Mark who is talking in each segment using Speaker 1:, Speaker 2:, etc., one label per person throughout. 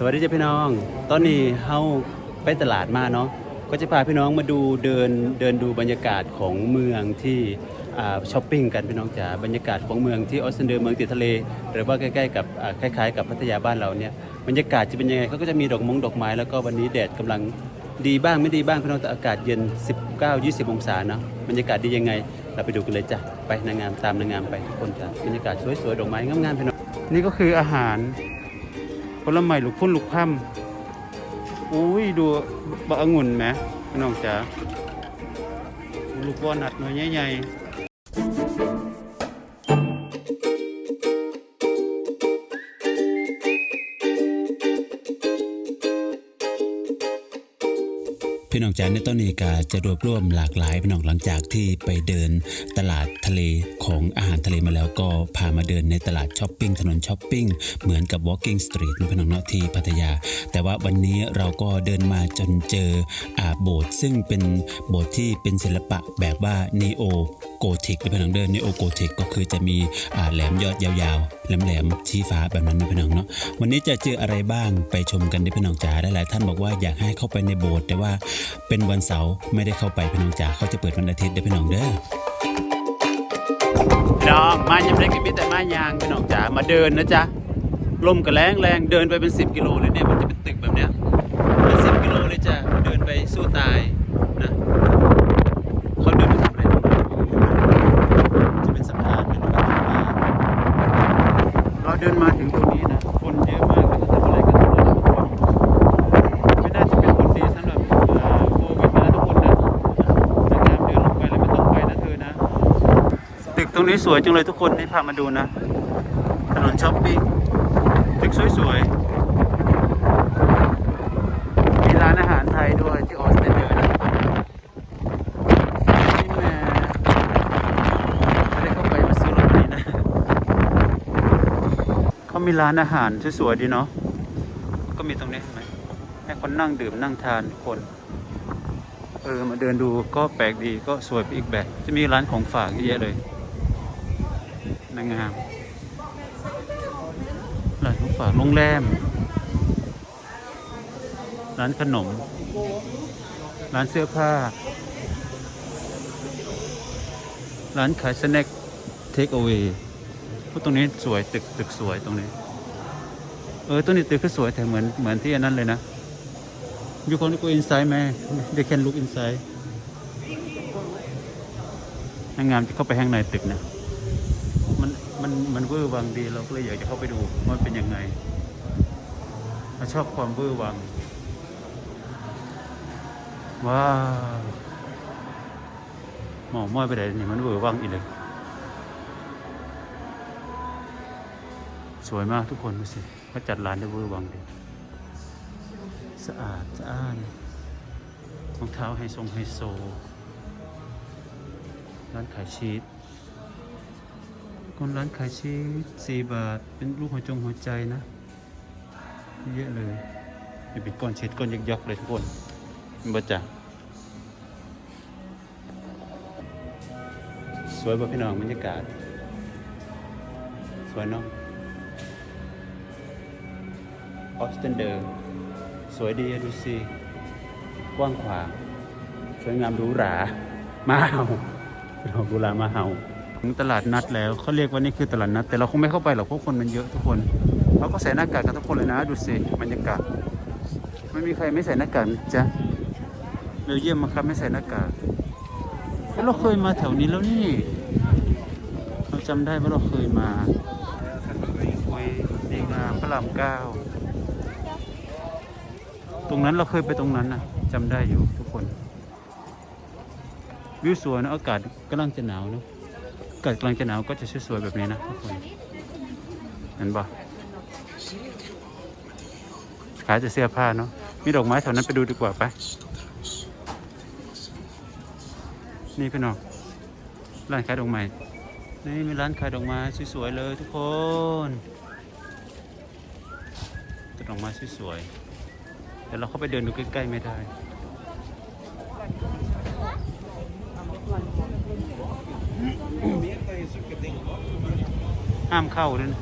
Speaker 1: สวัสดีจ้าพี่น้อง ตอนนี้เฮาไปตลาดมาเนาะ ก็จะพาพี่น้องมาดูเดินเดินดูบรรยากาศของเมืองที่อ่าช้อปปิ้งกันพี่น้องจ๋า บรรยากาศของเมืองที่ออสเตรเลียเมืองติดทะเล หรือว่าใกล้ๆกับคล้ายๆ กับพัทยาบ้านเราเนี่ย บรรยากาศจะเป็นยังไงเขาก็จะมีดอกมงดอกไม้แล้วก็วันนี้แดดกำลังดีบ้างไม่ดีบ้างพี่น้องแต่อากาศเย็น 19-20 องศาเนาะ บรรยากาศดียังไง เราไปดูกันเลยจ้ะ ไปนางงามตามนางงามไปทุกคนจ้ะ บรรยากาศสวยๆ ดอกไม้งามๆพี่น้อง นี่ก็คืออาหาร ลไม้ลูกพุ่นลูกพั่มอุ้ยดูบะองุ่นไหมน้องจ๋าลูกบอลหนัดหน่อยใหญ่ พี่น้องจ๋าในต้นนี้ก็จะรวบรวมหลากหลายพี่น้องหลังจากที่ไปเดินตลาดทะเลของอาหารทะเลมาแล้วก็พามาเดินในตลาดช้อปปิ้งถนนช้อปปิ้งเหมือนกับ Walking Street นะพี่น้องเนาะที่พัทยา แต่ว่าวันนี้เราก็เดินมาจนเจออาโบสถ์ซึ่งเป็นโบสถ์ที่เป็นศิลปะแบบว่านีโ Neo Gothic นะพี่น้องเดิน Neo Gothic ก็คือจะมีแหลมยอดยาวๆแหลมๆชี้ฟ้าแบบนั้นในะพี่น้องเนาะวันนี้จะเจออะไรบ้างไปชมกันได้พี่น้องจ๋าหลายท่านบอกว่าอยากให้เข้าไปในโบสถ์แต่ว่าเป็นวันเสาร์ไม่ได้เข้าไปพัน้องจ๋าเขาจะเปิดวันอาทิตย์ได้พี่น้องเด้อพี่น้องมายังไม่ได้กินมิแต่มายางพี่น้องจ๋ามาเดินนะจ๊ะลมก็แรงแรงเดินไปเป็น 10 กิโลเลยเนี่ยมันจะเป็นตึกแบบเนี้ยเป็นสิกิโลเลยจ้ะเดินไปสู้ตายนะเขาเดินไปทำอะไรตรงนั้นจะเป็นสะพานเป็นอะไรตรงนี้ เดินมาถึงตรงนี้นะ คนเยอะมากเขาทำอะไรกันทุกคนไม่น่าจะเป็นคนดีสำหรับโควิดนะทุกคนนะนางงามเดินลงไปแล้วไม่ต้องไปนะเธอนะ ตึกตรงนี้สวยจังเลยทุกคนที่พามาดูนะ ถนนช้อปปิ้งตึกสวยๆ มีร้านอาหารไทยด้วยที่ออสเตรเลียนะแหมไม่ได้เข้าไปมาซื้อรถนี้นะ เขา มีร้านอาหารสวยๆดีเนาะก็มีตรงนี้เห็นไหมให้คนนั่งดื่มนั่งทานคนเออมาเดินดูก็แปลกดีก็สวยไปอีกแบบ จะมีร้านของฝากเยอะเลยนางงามร้านของฝากโรงแรม ร้านขนม ร้านเสื้อผ้า ร้านขายสแน็คเทคเอา a y พวก ตรงนี้สวยตึกตึกสวยตรงนี้ เออตรงนี้ตึกก็สวยแต่เหมือนเหมือนที่อันนั้นเลยนะ You can go inside ไหม They can look inside นางงามจะเข้าไปข้างในตึกนะ มันมันมันเวอร์วังดีเราก็เลยอยากจะเข้าไปดูมันเป็นยังไงเราชอบความเวอร์วัง ว้าวหมอม้อยไปไหนนี่มันเวอร์วังอีกเลย สวยมากทุกคนดูสิเขาจัดร้านได้เวอร์วังดีสะอาดสะอ้านรองเท้าไฮทรงไฮโซ ร้านขายชีสคนร้านขายชีสสี่บาท เป็นรูปหัวจงหัวใจนะ เยอะเลยนี่เป็นก้อนเช็ดก้อนยักษ์ๆเลยทุกคนมันบ่จ้ะสวยป่ะพี่น้องบรรยากาศ สวยเนาะ ออสเตนเดอร์ สวยดีดูสิ กว้างขวาง สวยงามหรูหรา มาเห่าเราดูแลมาเห่าถึงตลาดนัดแล้วเขาเรียกว่านี่คือตลาดนัด แต่เราคงไม่เข้าไปหรอกเพราะคนมันเยอะทุกคนเขาก็ใส่หน้ากากกันทุกคนเลยนะดูสิบรรยากาศไม่มีใครไม่ใส่หน้ากากจ้ะเบลเยียมมาครับไม่ใส่หน้ากากเราเคยมาแถวนี้แล้วนี่ เราจำได้ว่าเราเคยมาโอ้ยดีงามพระรามเก้า ตรงนั้นเราเคยไปตรงนั้นนะจำได้อยู่ทุกคน วิวสวยนะอากาศกำลังจะหนาวนะอากาศกำลังจะหนาวก็จะสวยๆแบบนี้นะทุกคนเห็นปะขายแต่เสื้อผ้าเนาะมีดอกไม้แถวนั้นไปดูดีกว่าไปนี่พี่น้องร้านขายดอกไม้นี่มีร้านขายดอกไม้สวยๆเลยทุกคนดอกไม้สวยๆ เดี๋ยวเราเข้าไปเดินดูใกล้ๆไม่ได้ ห้ามเข้าด้วยนะ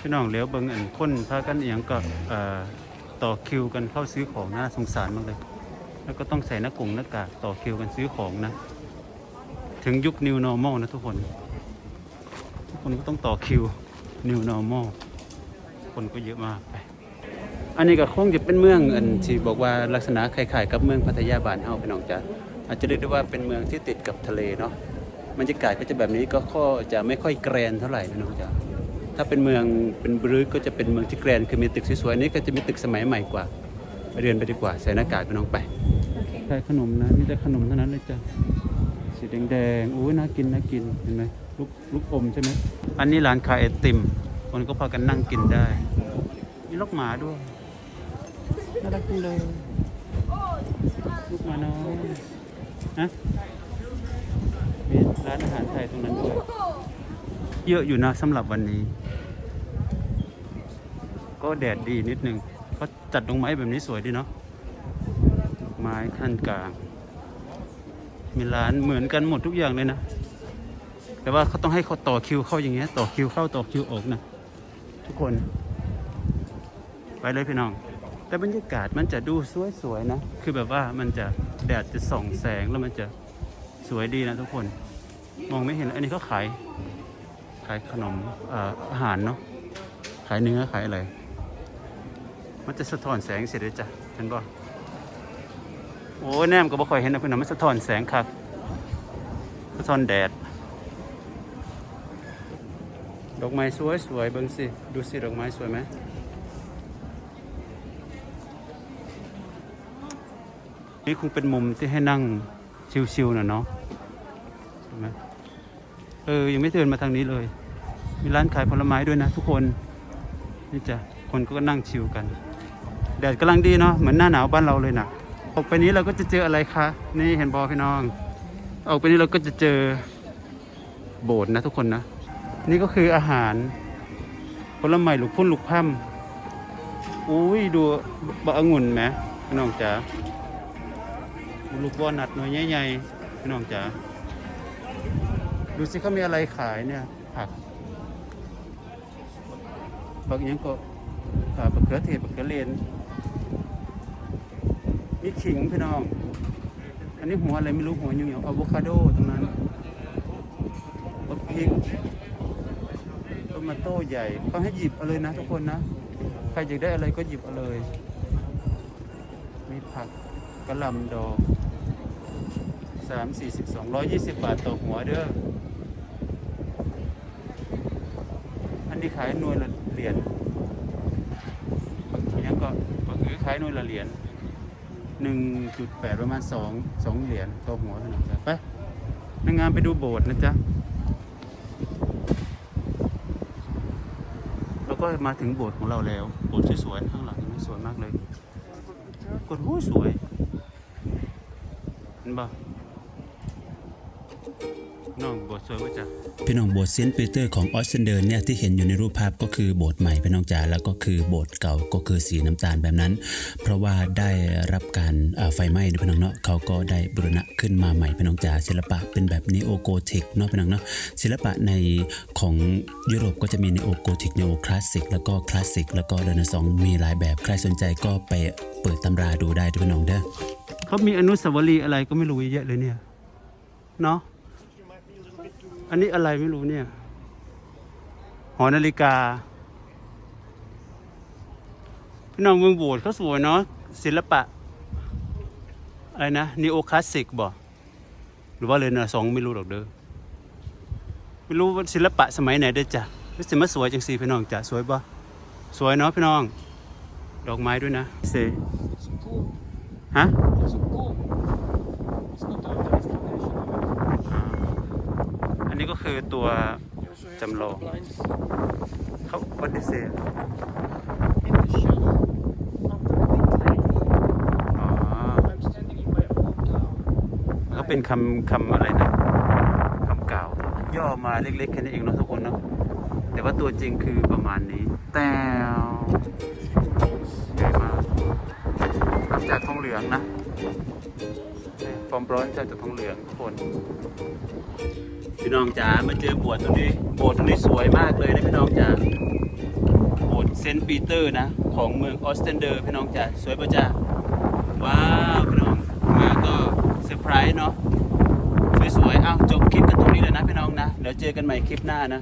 Speaker 1: พี่น้องเลี้ยวเบิงอันคนพากันเอียงก็เอ่อต่อคิวกันเข้าซื้อของน่าสงสารมากเลย แล้วก็ต้องใส่หน้ากงหน้ากากต่อคิวกันซื้อของนะ ถึงยุค New Normal นะทุกคน ทุกคนก็ต้องต่อคิว New Normal คนก็เยอะมากไปอันนี้ก็คงจะเป็นเมืองอันที่บอกว่าลักษณะคล้ายๆกับเมืองพัทยาบานเฮาพี่น้องจ้ะอาจจะเรียกได้ว่าเป็นเมืองที่ติดกับทะเลเนาะบรรยากาศก็จะแบบนี้ก็ข้อจะไม่ค่อยแกรนเท่าไหร่พี่น้องจ้ะถ้าเป็นเมืองเป็นบรื้ก็จะเป็นเมืองที่แกรนคือมีตึกสวยๆนี้ก็จะมีตึกสมัยใหม่กว่าไปเรียนไปดีกว่าใส่หน้ากากพี่น้องไปใช่ขนมนะมีแต่ขนมเท่านั้นเลยจ้ะสีแดงๆอู้น่ากินน่ากินเห็นไหม ลูกลูกอมใช่ไหมอันนี้ร้านขายไอติม คนก็พากันนั่งกินได้ มีลูกหมาด้วยน่ารักจังเลยลูกหมาน้อยฮะมีร้านอาหารไทยตรงนั้นด้วยเยอะอยู่นะสำหรับวันนี้ ก็แดดดีนิดนึงเขาจัดดอกไม้แบบนี้สวยดีเนาะไม้ขั้นกลาง มีร้านเหมือนกันหมดทุกอย่างเลยนะ แต่ว่าเขาต้องให้เขาต่อคิวเข้าอย่างเงี้ยต่อคิวเข้าต่อคิวออกนะทุกคน ไปเลยพี่น้อง แต่บรรยากาศมันจะดูสวยๆนะ คือแบบว่ามันจะแดดจะส่องแสงแล้วมันจะสวยดีนะทุกคน มองไม่เห็นอันนี้เขาขาย ขายขนมเอ่อาหารเนาะขายเนื้อขายอะไรมันจะสะท้อนแสงเสร็จเลยจ้ะเห็นป่โอ้แนมก็บ่ค่อยเห็นนะพี่น้องมันสะท้อนแสงครับสะท้อนแดด ดอกไม้สวยๆเบิ่งสิ ดูสิ ดอกไม้สวยไหมนี่คงเป็นมุมที่ให้นั่งชิวๆหน่ะเนาะใช่ไหมเออ ยังไม่เดินมาทางนี้เลย มีร้านขายผลไม้ด้วยนะทุกคน นี่จ้ะ คนก็นั่งชิวกัน แดดกำลังดีเนาะ เหมือนหน้าหนาวบ้านเราเลยนะออกไปนี้เราก็จะเจออะไรคะ นี่เห็นบอพี่น้อง ออกไปนี้เราก็จะเจอโบสถ์นะทุกคนนะ นี่ก็คืออาหารผลไม้ลูกพุ่นลูกพั่มอุ้ยดูบะองุ่นไหมพี่น้องจ๋าลูกวอลนัทหน่วยใหญ่ๆพี่น้องจ๋าดูสิเขามีอะไรขายเนี่ยผักบักหยังก็อ่าบักเขือเทศบักเขือเลนมีขิงพี่น้อง อันนี้หัวอะไรไม่รู้หัวยุ่งๆอะโวคาโดตรงนั้นบักพริก มาโต้ใหญ่เขาให้หยิบเอาเลยนะทุกคนนะ ใครอยากได้อะไรก็หยิบเอาเลย มีผักกระลำดอกสามสี่สิบสองร้อยยี่สิบบาทต่อหัวเด้อ อันนี้ขายหน่วยละเหรียญบางทีก็บางทีขายหน่วยละเหรียญหนึ่งจุดแปดประมาณสองสองเหรียญต่อหัวเท่านั้นจ้ะไปนางงามไปดูโบสถ์นะจ๊ะ แล้ว ก็มาถึงโบสถ์ของเราแล้ว โบสถ์สวยๆข้างหลังนี่สวยมากเลยกดหูสวยเห็นปะ น้องโบสถ์สวยว่าจ้ะ
Speaker 2: พี่น้องโบสถ์เซนต์ปีเตอร์ของออสเซนเดอร์เนี่ยที่เห็นอยู่ในรูปภาพก็คือโบสถ์ใหม่พี่น้องจ๋าแล้วก็คือโบสถ์เก่าก็คือสีน้ำตาลแบบนั้น เพราะว่าได้รับการเอ่อไฟไหม้นะพี่น้องเนาะเขาก็ได้บูรณะขึ้นมาใหม่พี่น้องจ๋าศิลปะเป็นแบบนีโอโกธิกเนาะพี่น้องเนาะศิลปะในของยุโรปก็จะมีนีโอโกธิกนีโอคลาสสิกแล้วก็คลาสสิกแล้วก็เรเนซองส์มีหลายแบบใครสนใจก็ไปเปิดตำราดูได้ด้วยพี่น้องเด้อ
Speaker 1: เขามีอนุสาวรีย์อะไรก็ไม่รู้เยอะเลยเนี่ยเนาะ อันนี้อะไรไม่รู้เนี่ย หอนาฬิกา พี่น้องเมืองโบสถ์เขาสวยเนาะศิลปะ อะไรนะนีโอคลาสสิกบ่หรือว่าเลยนะสองไม่รู้หรอกเด้อไม่รู้ว่าศิลปะสมัยไหนเด้อจ้ะรู้สึกมาสวยจังสีพี่น้องจ้ะสวยบ่สวยเนาะพี่น้อง ดอกไม้ด้วยนะเซฮะ คือตัว
Speaker 3: You also have
Speaker 1: Jam
Speaker 3: the
Speaker 1: low.
Speaker 3: blinds
Speaker 1: เขา what they say
Speaker 3: in the shadow of the big lake.
Speaker 1: อ๋อเขาเป็นคำคำอะไรนะคำกล่าว ย่อมาเล็กๆแค่นี้เองเนาะทุกคนเนาะแต่ว่าตัวจริงคือประมาณนี้ แต่ใหญ่มากทำจากทองเหลืองนะ ฟอมร้อนจากทองเหลืองทุกคนพี่น้องจ๋ามาเจอโบสถ์ตรงนี้โบสถ์ตรงนี้สวยมากเลยนะพี่น้องจ๋านต์ปีเตอร์นะ ของเมืองออสเตนเดอร์พี่น้องจ๋าสวยปะจ๊ะว้าวพี่น้องมาก็เซอร์ไพรส์เนาะสวยๆอ้าวจบคลิปกันตรงนี้เลยนะพี่น้องนะเดี๋ยวเจอกันใหม่คลิปหน้านะ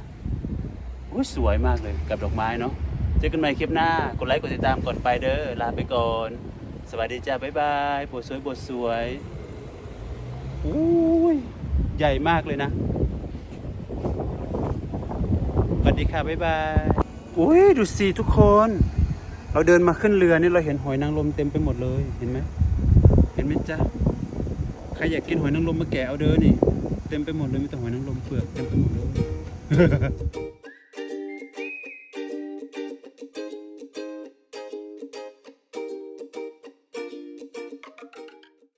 Speaker 1: อุ้ยสวยมากเลยกับดอกไม้เนาะเจอกันใหม่คลิปหน้ากดไลค์กดติดตามก่อนไปเด้อลาไปก่อน สวัสดีจ้าบ๊ายบายบทสวยบทสวย อุ้ยใหญ่มากเลยนะสวัสดีค่ะ บ๊ายบายอุ้ยดูสิทุกคน เราเดินมาขึ้นเรือนี่เราเห็นหอยนางรมเต็มไปหมดเลย เห็นไหม เห็นไหมจ๊ะ ใครอยากกินหอยนางรมมาแกะเอาเด้อนี่ เต็มไปหมดเลยมีแต่หอยนางรมเปลือกเต็มไปหมดเลย